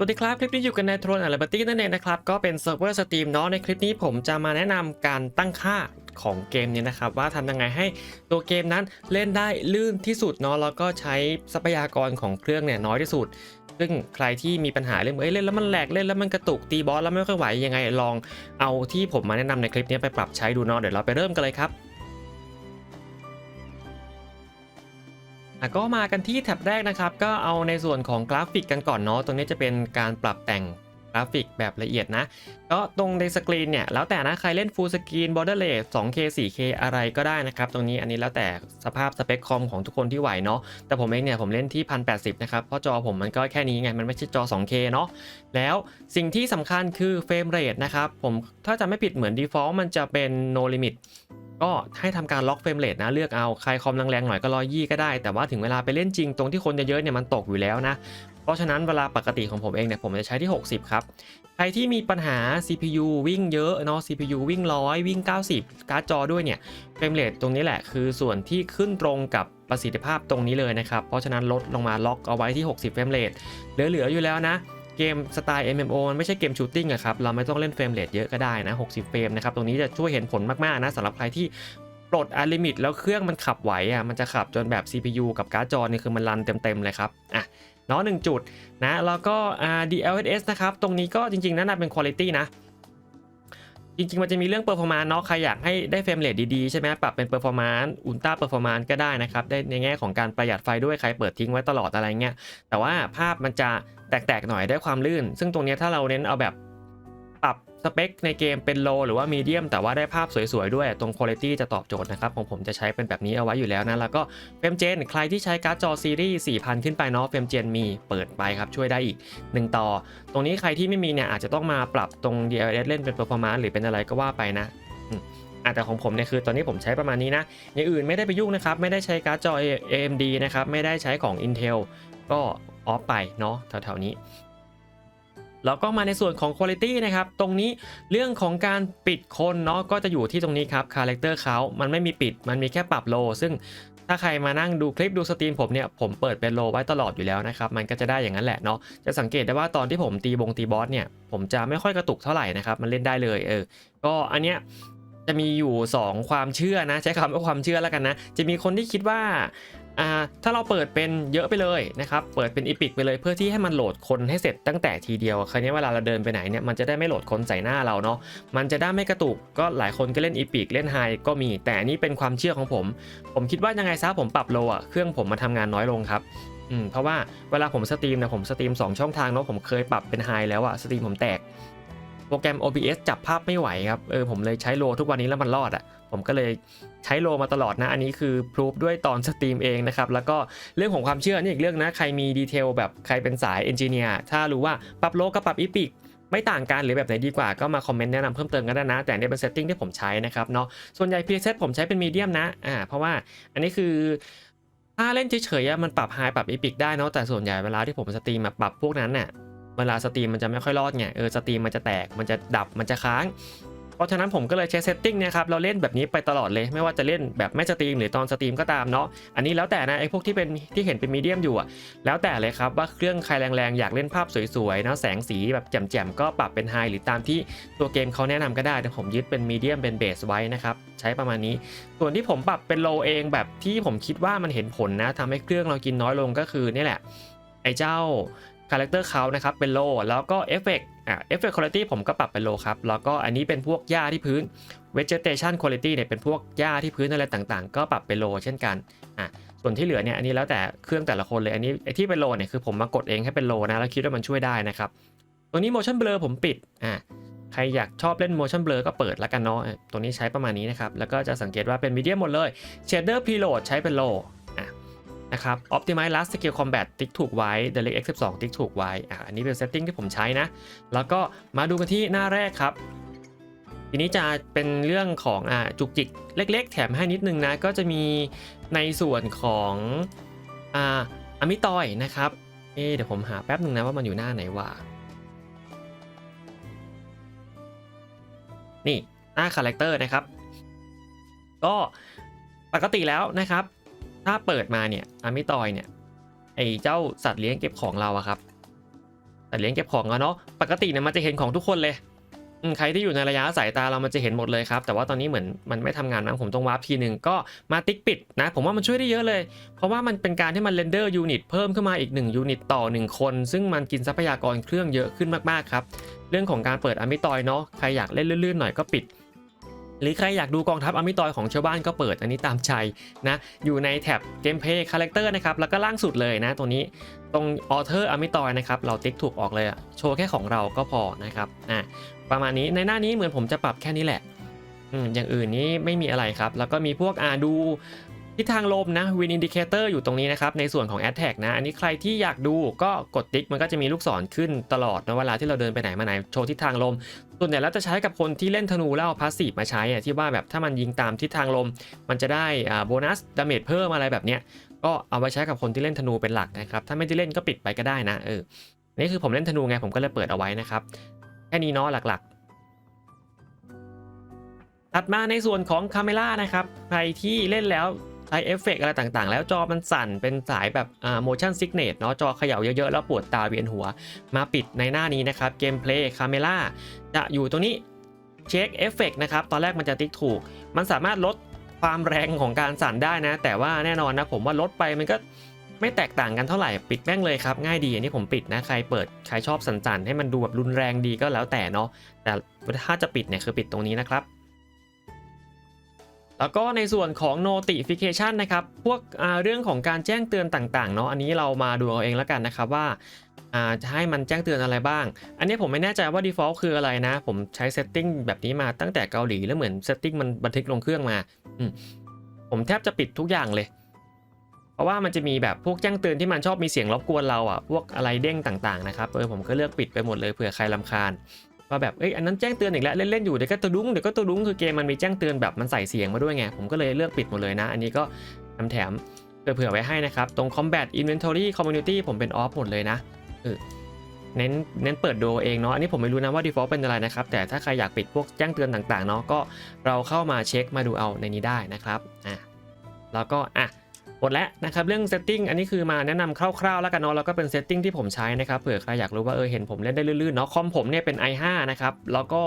สวัสดีครับ คลิปนี้อยู่กันในโทรนอาร์บัตี้นั่นเองนะครับ ก็เป็นเซิร์ฟเวอร์สตรีมเนาะในคลิปนี้ผมจะมาแนะนำการตั้งค่าของเกมนี้นะครับ ว่าทำยังไงให้ตัวเกมนั้นเล่นได้ลื่นที่สุดเนาะแล้วก็ใช้ทรัพยากรของเครื่องเนี่ยน้อยที่สุด ซึ่งใครที่มีปัญหาเรื่องเอ้ยเล่นแล้วมันแหลกเล่นแล้วมันกระตุกตีบอสแล้วไม่ค่อยไหวยังไงลองเอาที่ผมมาแนะนำในคลิปนี้ไปปรับใช้ดูเนาะเดี๋ยวเราไปเริ่มกันเลยครับ ก็มากันที่แท็บแรกนะครับ ก็เอาในส่วนของกราฟิกกันก่อนเนาะตรงนี้จะเป็นการปรับแต่งกราฟิกแบบละเอียดนะ ก็ตรงในสกรีนเนี่ย แล้วแต่นะ ใครเล่น Full Screen Border Rate 2K 4K อะไรก็ได้นะครับ ตรงนี้อันนี้แล้วแต่สภาพสเปคคอมของทุกคนที่ไหวเนาะ แต่ผมเองเนี่ย ผมเล่นที่ 1080 นะครับ เพราะจอผมมันก็แค่นี้ไง มันไม่ใช่จอ 2K เนาะ แล้วสิ่งที่สำคัญคือเฟรมเรทนะครับ ผมถ้าจะไม่ผิดเหมือน default มันจะเป็น no limit ก็ให้ทำการล็อกเฟรมเรทนะเลือกเอาใครคอมแรงๆหน่อยก็ร้อยยี่ก็ได้ แต่ว่าถึงเวลาไปเล่นจริงตรงที่คนเยอะๆเนี่ยมันตกอยู่แล้วนะ เพราะฉะนั้นเวลาปกติของผมเองเนี่ยผมจะใช้ที่ 60 ครับ ใครที่มีปัญหา CPU วิ่งเยอะเนาะ CPU วิ่งร้อยวิ่ง 90 การ์ดจอด้วยเนี่ยเฟรมเรทตรงนี้แหละคือส่วนที่ขึ้นตรงกับประสิทธิภาพตรงนี้เลยนะครับเพราะฉะนั้นลดลงมาล็อกเอาไว้ที่ 60 เฟรมเรทเหลือๆอยู่แล้วนะ เกมสไตล์ MMO มันไม่ใช่เกมชูตติ้งอะครับ เราไม่ต้องเล่นเฟรมเรทเยอะก็ได้นะ 60 เฟรมนะครับ ตรงนี้จะช่วยเห็นผลมาก ๆ นะสำหรับใครที่ปลดอัลิมิตแล้วเครื่องมันขับไหวอะมันจะขับจนแบบ CPU กับการ์ดจอนี่คือมันรันเต็ม ๆ เลยครับอะเนาะหนึ่งจุดนะแล้วก็ DLSS นะครับ ตรงนี้ก็จริง ๆนั่นนะเป็นคุณภาพนะ จริงๆ มันจะมีเรื่องเปอร์ฟอร์มานส์เนาะ ใครอยากให้ได้เฟรมเรทดีๆ ใช่ไหมปรับเป็น Performance Ultra Performance ก็ได้นะครับ ได้ในแง่ของการประหยัดไฟด้วย ใครเปิดทิ้งไว้ตลอดอะไรเงี้ย แต่ว่าภาพมันจะแตกๆ หน่อยได้ความลื่น ซึ่งตรงนี้ถ้าเราเน้นเอาแบบปรับ สเปคในเกมเป็นโลหรือว่ามีเดียมแต่ว่าได้ภาพสวยๆ ด้วยตรงคุณภาพจะตอบโจทย์นะครับ ของผมจะใช้เป็นแบบนี้เอาไว้อยู่แล้วนะ แล้วก็เฟรมเจนใครที่ใช้การ์ดจอซีรีส์ 4,000 ขึ้นไปเนาะเฟรมเจนมีเปิดไปครับ ช่วยได้อีก 1 ต่อ ตรงนี้ใครที่ไม่มีเนี่ยอาจจะต้องมาปรับตรง DLS เล่นเป็น performance หรือเป็นอะไรก็ว่าไปนะอืมอะแต่ของผมเนี่ยคือตอนนี้ผมใช้ประมาณนี้นะอย่างอื่นไม่ได้ไปยุ่งนะครับไม่ได้ใช้การ์ดจอ AMD นะครับไม่ได้ใช้ของ Intel ก็ออฟไปเนาะแถวๆนี้ แล้วก็มาในส่วนของ Quality นะครับ ตรงนี้เรื่องของการปิดคนเนาะก็จะอยู่ที่ตรงนี้ครับ Character เขามันไม่มีปิด มันมีแค่ปรับโล ซึ่งถ้าใครมานั่งดูคลิปดูสตรีมผมเนี่ย ผมเปิดเป็นโลไว้ตลอดอยู่แล้วนะครับ มันก็จะได้อย่างนั้นแหละเนาะจะสังเกตได้ว่าตอนที่ผมตีบงตีบอสเนี่ย ผมจะไม่ค่อยกระตุกเท่าไหร่นะครับ มันเล่นได้เลยเออ ก็อันเนี้ยจะมีอยู่ 2 ความเชื่อนะ ใช้คำว่าความเชื่อแล้วกันนะ จะมีคนที่คิดว่าอ่าถ้าเราเปิดเป็นเยอะไปเลยนะครับเปิดเป็นอีพิกไปเลยเพื่อที่ให้มันโหลดคนให้เสร็จตั้งแต่ทีเดียวคราวนี้เวลาเราเดินไปไหนเนี่ยมันจะได้ไม่โหลดคนใส่หน้าเราเนาะมันจะได้ไม่กระตุกก็หลายคนก็เล่นอีพิกเล่นไฮก็มีแต่อันนี้เป็นความเชื่อของผม ผมคิดว่ายังไงซะผมปรับโลอะเครื่องผมมาทำงานน้อยลงครับอืมเพราะว่าเวลาผมสตรีมนี่ยผมสตรีม2ช่องทางเนาะผมเคยปรับเป็นไฮแล้วอะสตรีมผมแตก โปรแกรม OBS จับภาพไม่ไหวครับเออผมเลยใช้โลทุกวันนี้แล้วมันรอดอะ่ะผมก็เลยใช้โลมาตลอดนะ อันนี้คือพรูฟด้วยตอนสตรีมเองนะครับ แล้วก็เรื่องของความเชื่อนี่อีกเรื่องนะ ใครมีดีเทลแบบใครเป็นสายเอนจิเนียร์ถ้ารู้ว่าปรับโลกับปรับอีพิกไม่ต่างกันหรือแบบไหนดีกว่าก็มาคอมเมนต์แนะนำเพิ่มเติมกันได้นะ แต่อันนี่เป็นเซตติ้งที่ผมใช้นะครับเนาะส่วนใหญ่ preset ผมใช้เป็นมีเดียมนะอ่าเพราะว่าอันนี้คือถ้าเล่นเฉยๆมันปรับไฮปรับอีพิกได้เนาะแต่ส่วนใหญ่เวลาที่ผมสตรีมอะปรับพวกนั้นน่ะ เวลาสตรีมมันจะไม่ค่อยรอดไงเออสตรีมมันจะแตกมันจะดับมันจะค้าง เพราะฉะนั้นผมก็เลยใช้เซตติ้งเนี่ยครับเราเล่นแบบนี้ไปตลอดเลย ไม่ว่าจะเล่นแบบไม่สตรีมหรือตอนสตรีมก็ตามเนาะอันนี้แล้วแต่นะไอ้พวกที่เป็นที่เห็นเป็นมีเดียมอยู่อะแล้วแต่เลยครับว่าเครื่องใครแรงๆ อยากเล่นภาพสวยๆเนาะแสงสีแบบแจ่มๆก็ปรับเป็นไฮหรือตามที่ตัวเกมเขาแนะนำก็ได้แต่ผมยึดเป็นมีเดียมเป็นเบสไว้นะครับใช้ประมาณนี้ ส่วนที่ผมปรับเป็นโลเองแบบที่ผมคิดว่ามันเห็นผลนะทำให้เครื่องเรากินน้อยลงก็คือนี่แหละไอ้เจ้า คาแรคเตอร์เขานะครับเป็นโลแล้วก็เอฟเฟกอะเอฟเฟกต์คุณภาพผมก็ปรับเป็นโลครับ แล้วก็อันนี้เป็นพวกหญ้าที่พื้น vegetation quality เนี่ยเป็นพวกหญ้าที่พื้นอะไรต่างๆ ก็ปรับเป็นโลเช่นกันอะส่วนที่เหลือเนี่ยอันนี้แล้วแต่เครื่องแต่ละคนเลยอันนี้ไอที่เป็นโลเนี่ยคือผมมากดเองให้เป็นโลนะแล้วคิดว่ามันช่วยได้นะครับตัวนี้ motion blur ผมปิดอะใครอยากชอบเล่น motion blur ก็เปิดแล้วกันเนาะตัวนี้ใช้ประมาณนี้นะครับแล้วก็จะสังเกตว่าเป็น medium หมดเลย shader preload ใช้เป็นโล นะครับ Optimize Last Skill Combat ติ๊กถูกไว้ Direct X 12 ติ๊กถูกไว้อะอันนี้เป็น setting ที่ผมใช้นะ แล้วก็มาดูกันที่หน้าแรกครับ ทีนี้จะเป็นเรื่องของอ่าจุกจิกเล็ก ๆ แถมให้นิดนึงนะ ก็จะมีในส่วนของอ่าอมิตอยนะครับเอ๊เดี๋ยวผมหาแป๊บหนึ่งนะว่ามันอยู่หน้าไหนวะนี่หน้าคาแรคเตอร์นะครับ ก็ปกติแล้วนะครับ ถ้าเปิดมาเนี่ยอามิตอยเนี่ยไอเจ้าสัตว์เลี้ยงเก็บของเราอะครับแต่เลี้ยงเก็บของอะเนาะปกติเนี่ยมันจะเห็นของทุกคนเลยใครที่อยู่ในระยะสายตาเรามันจะเห็นหมดเลยครับ แต่ว่าตอนนี้เหมือนมันไม่ทำงานมั้งผมต้องวาร์ปทีหนึ่งก็มาติ๊กปิดนะ ผมว่ามันช่วยได้เยอะเลย เพราะว่ามันเป็นการที่มันเรนเดอร์ยูนิตเพิ่มขึ้นมาอีก1ยูนิตต่อ 1 คน ซึ่งมันกินทรัพยากรเครื่องเยอะขึ้นมากๆครับ เรื่องของการเปิดอามิตอยเนาะใครอยากเล่นลื่นๆหน่อยก็ปิด หรือใครอยากดูกองทัพอมิตอยของชาวบ้านก็เปิดอันนี้ตามใจนะ อยู่ในแท็บเกมเพย์คาแรคเตอร์นะครับ แล้วก็ล่างสุดเลยนะตรงนี้ตรงออเทอร์อมิตอยนะครับ เราติ๊กถูกออกเลยอะโชว์แค่ของเราก็พอนะครับอะประมาณนี้ในหน้านี้เหมือนผมจะปรับแค่นี้แหละอืมอย่างอื่นนี้ไม่มีอะไรครับ แล้วก็มีพวกอ่าดู ทิศทางลมนะวินอินดิเคเตอร์อยู่ตรงนี้นะครับในส่วนของ a d t a g นะ อันนี้ใครที่อยากดูก็กดติ๊กมันก็จะมีลูกศรขึ้นตลอดนะเวลาที่เราเดินไปไหนมาไหนโชว์ทิศทางลม ส่วนใหญ่แล้วจะใช้กับคนที่เล่นธนูแล้วเอาพาสซีฟมาใช้ที่ว่าแบบถ้ามันยิงตามทิศทางลม มันจะได้อ่าโบนัสดาเมจเพิ่มอะไรแบบเนี้ยก็เอาไว้ใช้กับคนที่เล่นธนูเป็นหลักนะครับถ้าไม่ได้เล่นก็ปิดไปก็ได้นะเออนี่คือผมเล่นธนูไงผมก็เลยเปิดเอาไว้นะครับแค่นี้เนาะหลักๆถัดมาในส่วนของคาเมล่านะครับใครที่เล่นแล้ว ใช้เอฟเฟกต์อะไรต่างๆ แล้วจอมันสั่นเป็นสายแบบอ่า motion sickness เนาะจอเขย่าเยอะๆ แล้วปวดตาเวียนหัว มาปิดในหน้านี้นะครับเกมเพลย์คาเมล่าจะอยู่ตรงนี้เช็คเอฟเฟกนะครับ ตอนแรกมันจะติ๊กถูก มันสามารถลดความแรงของการสั่นได้นะ แต่ว่าแน่นอนนะผมว่าลดไปมันก็ไม่แตกต่างกันเท่าไหร่ปิดแม่งเลยครับ ง่ายดีอันนี้ผมปิดนะ ใครเปิดใครชอบสั่นๆ ให้มันดูแบบรุนแรงดีก็แล้วแต่เนาะแต่ถ้าจะปิดเนี่ยคือปิดตรงนี้นะครับ แล้วก็ในส่วนของ notification นะครับ พวกเรื่องของการแจ้งเตือนต่างๆเนาะ อันนี้เรามาดูเอาเองแล้วกันนะครับว่าจะให้มันแจ้งเตือนอะไรบ้าง อันนี้ผมไม่แน่ใจว่า default คืออะไรนะ ผมใช้ setting แบบนี้มาตั้งแต่เกาหลีแล้วเหมือน setting มันบันทึกลงเครื่องมาอผมแทบจะปิดทุกอย่างเลย เพราะว่ามันจะมีแบบพวกแจ้งเตือนที่มันชอบมีเสียงรบกวนเราอะ พวกอะไรเด้งต่างๆนะครับ เออผมก็เลือกปิดไปหมดเลยเผื่อใครลำคาญ ว่าแบบเอ้ยอันนั้นแจ้งเตือนอีกแล้วเล่นๆอยู่เดี๋ยวก็ตัวดุ้งเดี๋ยวก็ตัวดุ้งคือเกมมันมีแจ้งเตือนแบบมันใส่เสียงมาด้วยไงผมก็เลยเลือกปิดหมดเลยนะ อันนี้ก็แถมแถมๆเผื่อไว้ให้นะครับ ตรง combat inventory community ผมเป็น off หมดเลยนะเออเน้นเน้นเปิดดูเองเนาะอันนี้ผมไม่รู้นะว่า default เป็นอะไรนะครับ แต่ถ้าใครอยากปิดพวกแจ้งเตือนต่างๆเนาะก็เราเข้ามาเช็คมาดูเอาในนี้ได้นะครับอะแล้วก็อะ หมดแล้วนะครับเรื่อง setting อันนี้คือมาแนะนำคร่าวๆแล้วกันเนาะแล้วก็เป็น setting ที่ผมใช้นะครับเผื่อใครอยากรู้ว่าเออเห็นผมเล่นได้ลื่นๆเนาะคอมผมเนี่ยเป็น i5 นะครับแล้วก็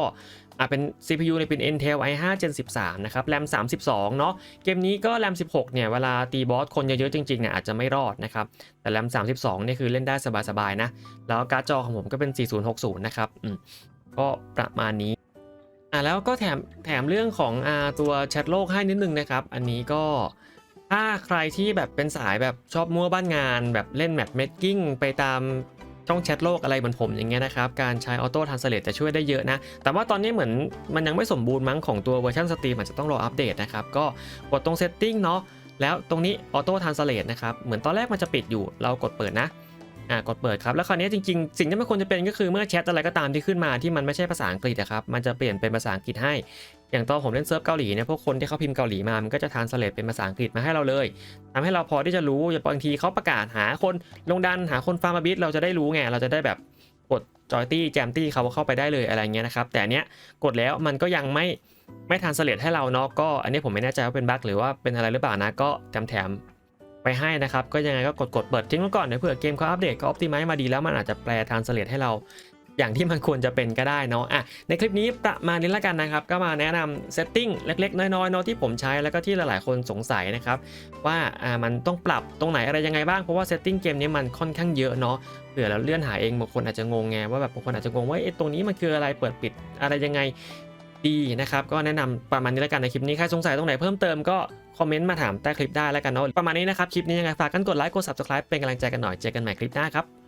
อ่าเป็น CPU เนี่ยเป็น Intel i5 Gen 13 นะครับ RAM 32 เนาะเกมนี้ก็ RAM 16 เนี่ย เวลาตีบอสคนเยอะๆ จริงๆ เนี่ย อาจจะไม่รอดนะครับ แต่ RAM 32 เนี่ย คือเล่นได้สบายๆ นะ แล้วการ์ดจอของผมก็เป็น 4060 นะครับ อืม ก็ประมาณนี้อ่าแล้วก็แถมแถมเรื่องของอ่าตัวแชทโลกให้นิดนึงนะครับ อันนี้ก็ ถ้าใครที่แบบเป็นสายแบบชอบมั่วบ้านงาน แบบเล่นแมปเมดกิ้งไปตามช่องแชทโลกอะไรเหมือนผมอย่างเงี้ยนะครับ การใช้ออโต้ทันสเลตจะช่วยได้เยอะนะ แต่ว่าตอนนี้เหมือนมันยังไม่สมบูรณ์มั้งของตัวเวอร์ชันสตรีมอาจจะต้องรออัปเดตนะครับ ก็กดตรงเซตติ้งเนาะแล้วตรงนี้ออโต้ทันสเลตนะครับ เหมือนตอนแรกมันจะปิดอยู่เรากดเปิดนะอ่ากดเปิดครับ แล้วคราวนี้จริงๆ สิ่งที่ไม่ควรจะเป็นก็คือเมื่อแชทอะไรก็ตามที่ขึ้นมาที่มันไม่ใช่ภาษาอังกฤษอะครับมันจะเปลี่ยนเป็นภาษาอังกฤษให้ อย่างตอนผมเล่นเซิร์ฟเกาหลีเนี่ยพวกคนที่เขาพิมพ์เกาหลีมามันก็จะทานสเลตเป็นภาษาอังกฤษมาให้เราเลยทำให้เราพอที่จะรู้อย่างบางทีเขาประกาศหาคนลงดันหาคนฟาร์มาบิสเราจะได้รู้ไงเราจะได้แบบกดจอยตี้แจมตี้เขาเข้าไปได้เลยอะไรเงี้ยนะครับแต่เนี้ยกดแล้วมันก็ยังไม่ไม่ทานสเลตให้เราเนาะก็อันนี้ผมไม่แน่ใจว่าเป็นบั๊กหรือว่าเป็นอะไรหรือเปล่านะก็แถมแถมๆไปให้นะครับก็ยังไงก็กดกดเปิดทิ้งไว้ก่อนเดี๋ยวเผื่อเกมเขาอัปเดตก็ออ t ติไม e มาดีแล้วมันอาจจะแปลทานสเลตให้เรา อย่างที่มันควรจะเป็นก็ได้เนาะอะในคลิปนี้ประมาณนี้แล้วกันนะครับ ก็มาแนะนำเซตติ้งเล็กๆ น้อยๆเนาะที่ผมใช้แล้วก็ที่หลายๆคนสงสัยนะครับ ว่าอ่ามันต้องปรับตรงไหนอะไรยังไงบ้าง เพราะว่าเซตติ้งเกมนี้มันค่อนข้างเยอะเนาะเผื่อเราเลื่อนหาเองบางคนอาจจะงงไงว่าแบบบางคนอาจจะงงว่าเอ๊ะตรงนี้มันคืออะไรเปิดปิดอะไรยังไงดีนะครับก็แนะนำประมาณนี้แล้วกันในคลิปนี้ใครสงสัยตรงไหนเพิ่มเติมก็คอมเมนต์มาถามใต้คลิปได้แล้วกันเนาะประมาณนี้นะครับคลิปนี้ยังไงฝากกันกดไลค์กด subscribe เป็นกำลังใจกันหน่อยเจอกันใหม่คลิปหน้าครับ